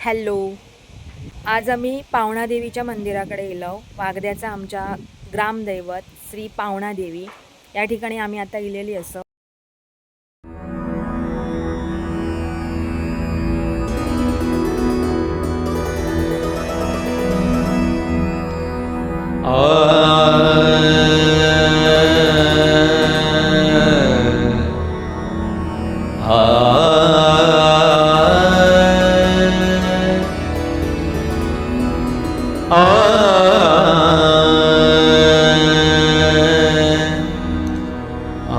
Hello आज आम्ही पावणादेवीच्या मंदिराकडे गेलो वागद्याचा आमच्या ग्रामदैवत श्री पावणादेवी या ठिकाणी आम्ही आता इलेली असो आरंभासी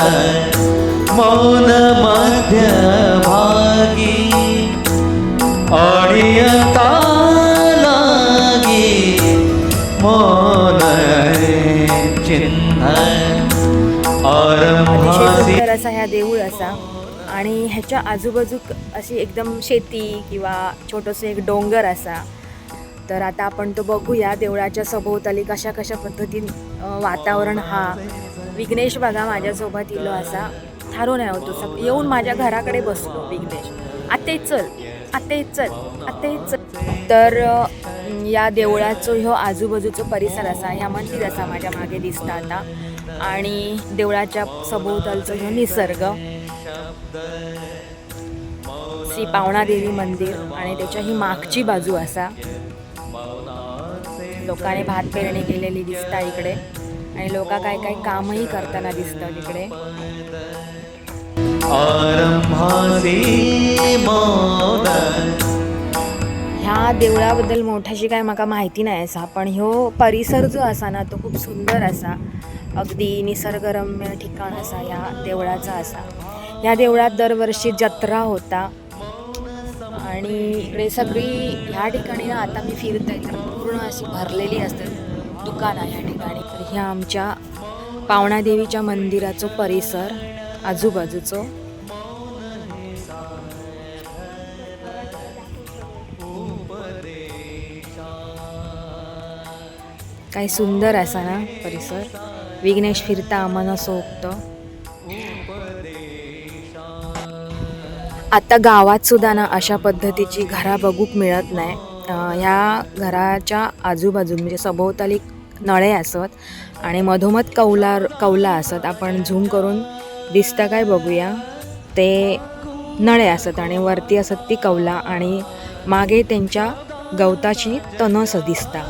मौन मौन मध्यभागी. आणि लागी मौन चिन्ह असा ह्या देऊळ असा. आणि ह्याच्या आजूबाजूक अशी एकदम शेती किंवा छोटंसं एक डोंगर असा. तर आता आपण तो बघूया देवळाच्या सभोवताली कशा कशा पद्धतीन वातावरण हा. विघ्नेश बघा माझ्यासोबत इलो असा. थारून आहे होतो सग येऊन माझ्या घराकडे बसलो विघ्नेश. आते चल आते चल आते चल. तर या देवळाचो ह्यो आजूबाजूचो परिसर असा ह्या मंदिर असा माझ्या मागे दिसता आता. आणि देवळाच्या सभोवतालचो ह्यो निसर्ग श्री पावणादेवी मंदिर आणि त्याच्या ही मागची बाजू असा. लोकांनी भात पेरणी केलेली दिसता इकडे. आणि लोक काय काय कामही करताना आरंभासी मौन ह्या देवळाबद्दल मोठ्याशी काय म्हाका माहिती नाही असा पण ह्यो परिसर जो असा ना तो खूप सुंदर असा. अगदी निसर्गरम्य ठिकाण असा ह्या देवळाचा असा. ह्या देवळात दरवर्षी जत्रा होता. आणि इकडे सगळी ह्या ठिकाणी ना आता मी फिरते तर पूर्ण अशी भरलेली असतात दुकान आहे ह्या ठिकाणी. तर ह्या आमच्या पावणादेवीच्या मंदिराचो परिसर आजूबाजूचो. काही सुंदर असा ना परिसर. विघ्नेश फिरता आम्हाला सोबतं आता गावात सुद्धा ना अशा पद्धतीची घरा बघूक मिळत नाही. ह्या घराच्या आजूबाजू म्हणजे सभोवताली नळे असत आणि मधोमध कौला कौला असत. आपण झूम करून दिसता काय बघूया. ते नळे असत आणि वरती असत ती कौला आणि मागे त्यांच्या गवताची तणस दिसता.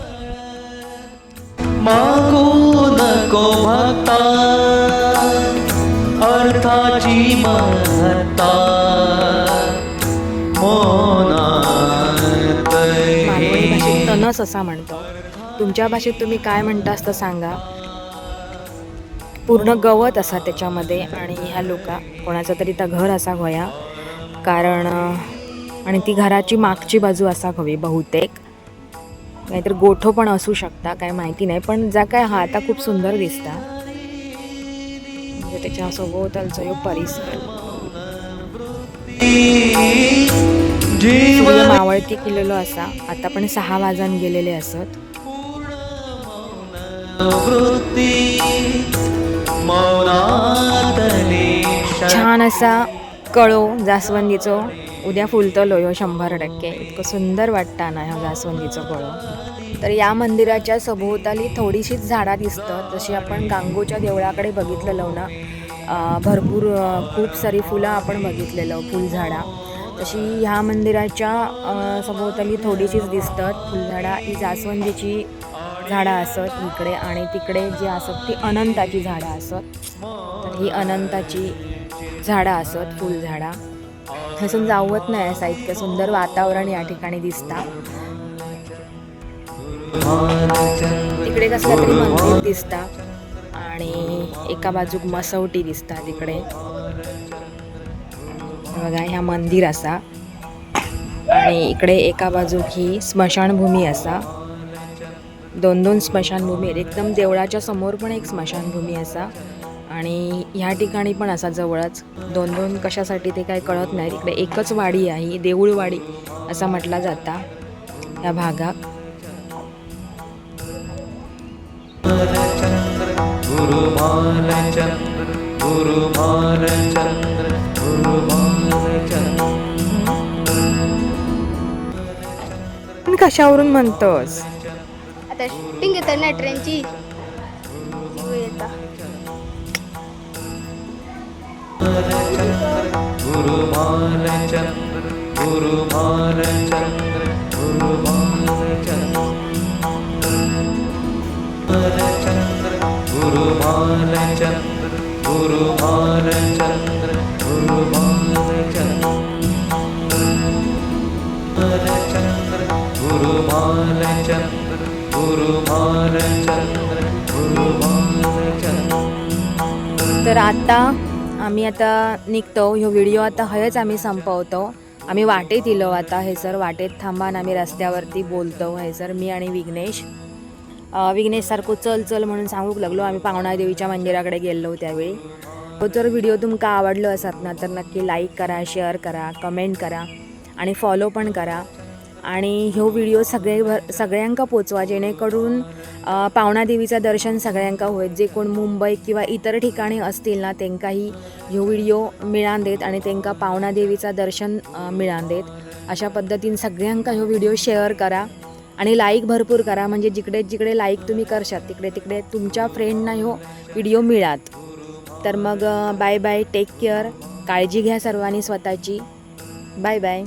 अर्थाची तणस असा म्हणतो. तुमच्या भाषेत तुम्ही काय म्हणता असतं सांगा. पूर्ण गवत असा त्याच्यामध्ये आणि ह्या लोका कोणाचा तरी त्या घर असा होया कारण आणि ती घराची मागची बाजू असा हवी बहुतेक. नाहीतर गोठो पण असू शकता काय माहिती नाही पण जा काय हा आता खूप सुंदर दिसता. म्हणजे त्याच्या सभोवतालचा ह्यो परिसर. मावळती केलेलो असा. आता पण सहा वाजान गेलेले असत. छान असा कळो जास्वंदीचो. उद्या फुलतलो ह्यो शंभर टक्के. इतकं सुंदर वाटता ना ह्या जास्वंदीचो कळो. तर या मंदिराच्या सभोवताली थोडीशीच झाडा दिसतात. जशी आपण गांगोच्या देवळाकडे बघितलेलो ना भरपूर खूप सारी फुलं आपण बघितलेलं फुलझाडा तशी ह्या मंदिराच्या सभोवताली थोडीशीच दिसतात. फुलझाडा ही जास्वंदीची झाडं असत इकडे आणि तिकडे जी असत ती अनंताची झाडं असत. तर ही अनंताची झाडं असत फुलझाडा. हसून जावत नाही असं इतकं सुंदर वातावरण या ठिकाणी दिसता. तिकडे कसलं तरी मंदिर दिसता आणि एका बाजूक मसवटी दिसता तिकडे. बघा ह्या मंदिर असा. आणि इकडे एका बाजूक ही स्मशानभूमी असा. दोन दोन स्मशानभूमी आहेत. एकदम देवळाच्या समोर पण एक स्मशानभूमी असा आणि ह्या ठिकाणी पण असा जवळच. दोन दोन कशासाठी ते काय कळत नाही. इकडे एकच वाडी आहे ही देऊळवाडी असा म्हटला जाता या भागात. गुरुभालचन्द्र गुरुभालचन्द्र तर पिंग तर नटऱ्यांची येता गुरु बालचंद्र गुरु बालचंद्र गुरु बालचंद्र गुरु बालचंद्र गुरु बालचंद्र गुरु बालचंद्र गुरु बालचंद्र तर आता आम्ही आता निघतो. ह्यो व्हिडिओ आता हयच आम्ही संपवतो. आम्ही वाटेत इलो आता. हे सर वाटेत थांबान आम्ही रस्त्यावरती बोलतो. हे सर मी आणि विघ्नेश. विघ्नेशसारखं विघ्नेश सारखं चल चल म्हणून सांगूक लागलो. आम्ही पावणा देवीच्या मंदिराकडे गेलो त्यावेळी. तो जर व्हिडिओ तुमका आवडलो असत ना तर नक्की लाईक करा शेअर करा कमेंट करा आणि फॉलो पण करा. आणि ह्यो व्हिडिओ सगळे भर सगळ्यांका पोचवा जेणेकरून पावणादेवीचं पावणा देवीचं दर्शन सगळ्यांका होईल. जे कोण मुंबई किंवा इतर ठिकाणी असतील ना त्यांकाही ह्यो व्हिडिओ मिळान देत आणि त्यांना पावणा देवीचं दर्शन मिळान देत. अशा पद्धतीन सगळ्यांका ह्यो व्हिडिओ शेअर करा आणि लाईक भरपूर करा. म्हणजे जिकडे जिकडे लाईक तुम्ही करशात तिकडे तिकडे तुमच्या फ्रेंडना ह्यो व्हिडिओ मिळात. तर मग बाय बाय टेक केअर. काळजी घ्या सर्वांनी स्वतःची. Bye bye.